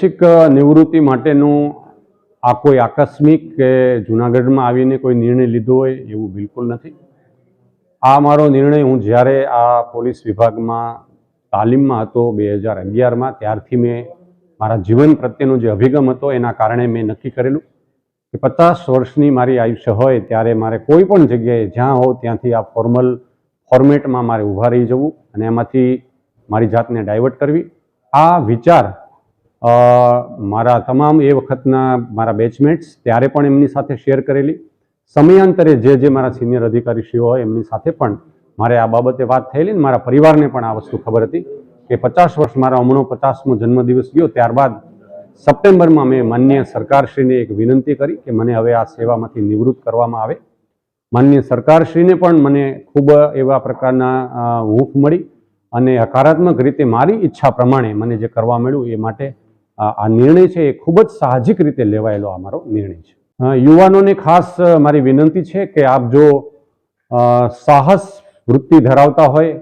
શિક્ષક નિવૃત્તિ માટેનું આ કોઈ આકસ્મિક કે જુનાગઢમાં આવીને કોઈ નિર્ણય લીધો હોય એવું બિલકુલ નથી. આ મારો નિર્ણય હું જ્યારે આ પોલીસ વિભાગમાં તાલીમમાં હતો બે હજાર અગિયારમાં, ત્યારથી મેં મારા જીવન પ્રત્યેનો જે અભિગમ હતો એના કારણે મેં નક્કી કરેલું કે પચાસ વર્ષની મારી આયુષ્ય હોય ત્યારે મારે કોઈ પણ જગ્યાએ જ્યાં હોઉં ત્યાંથી આ ફોર્મલ ફોર્મેટમાં મારે ઊભા રહી જવું અને એમાંથી મારી જાતને ડાયવર્ટ કરવી. આ વિચાર મારા તમામ એ વખતના મારા બેચમેટ્સ ત્યારે પણ એમની સાથે શેર કરેલી. સમયાંતરે જે જે મારા સિનિયર અધિકારીશ્રીઓ હોય એમની સાથે પણ મારે આ બાબતે વાત થયેલી ને મારા પરિવારને પણ આ વસ્તુ ખબર હતી કે પચાસ વર્ષ મારા હમણો પચાસમો જન્મદિવસ ગયો, ત્યારબાદ સપ્ટેમ્બરમાં મેં માન્ય સરકારશ્રીને એક વિનંતી કરી કે મને હવે આ સેવામાંથી નિવૃત્ત કરવામાં આવે. માન્ય સરકારશ્રીને પણ મને ખૂબ એવા પ્રકારના હૂંફ મળી અને હકારાત્મક રીતે મારી ઈચ્છા પ્રમાણે મને જે કરવા મળ્યું એ માટે આ નિર્ણય છે એ ખૂબ જ સાહજિક રીતે લેવાયેલો આ મારો નિર્ણય છે. યુવાનોને ખાસ મારી વિનંતી છે કે આપ જો સાહસ વૃત્તિ ધરાવતા હોય,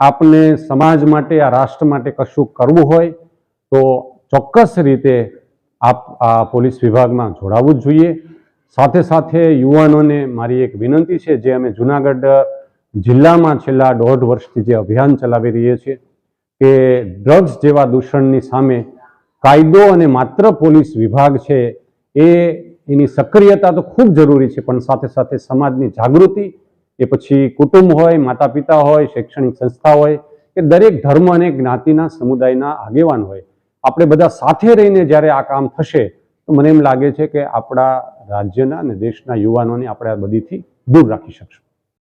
આપને સમાજ માટે, આ રાષ્ટ્ર માટે કશું કરવું હોય, તો ચોક્કસ રીતે આપ આ પોલીસ વિભાગમાં જોડાવવું જ જોઈએ. સાથે સાથે યુવાનોને મારી એક વિનંતી છે, જે અમે જુનાગઢ જિલ્લામાં છેલ્લા દોઢ વર્ષથી જે અભિયાન ચલાવી રહીએ છીએ, કે ડ્રગ્સ જેવા દૂષણની સામે કાયદો અને માત્ર પોલીસ વિભાગ છે, એ એની સક્રિયતા તો ખૂબ જરૂરી છે, પણ સાથે સાથે સમાજની જાગૃતિ, એ પછી કુટુંબ હોય માતા પિતા હોય, શૈક્ષણિક સંસ્થા હોય કે દરેક ધર્મ અને જ્ઞાતિના સમુદાયના આગેવાન હોય. આપણે બધા સાથે રહીને જ્યારે આ કામ થશે, તો મને એમ લાગે છે કે આપણા રાજ્યના અને દેશના યુવાનોને આપણે આ બધીથી દૂર રાખી શકશું.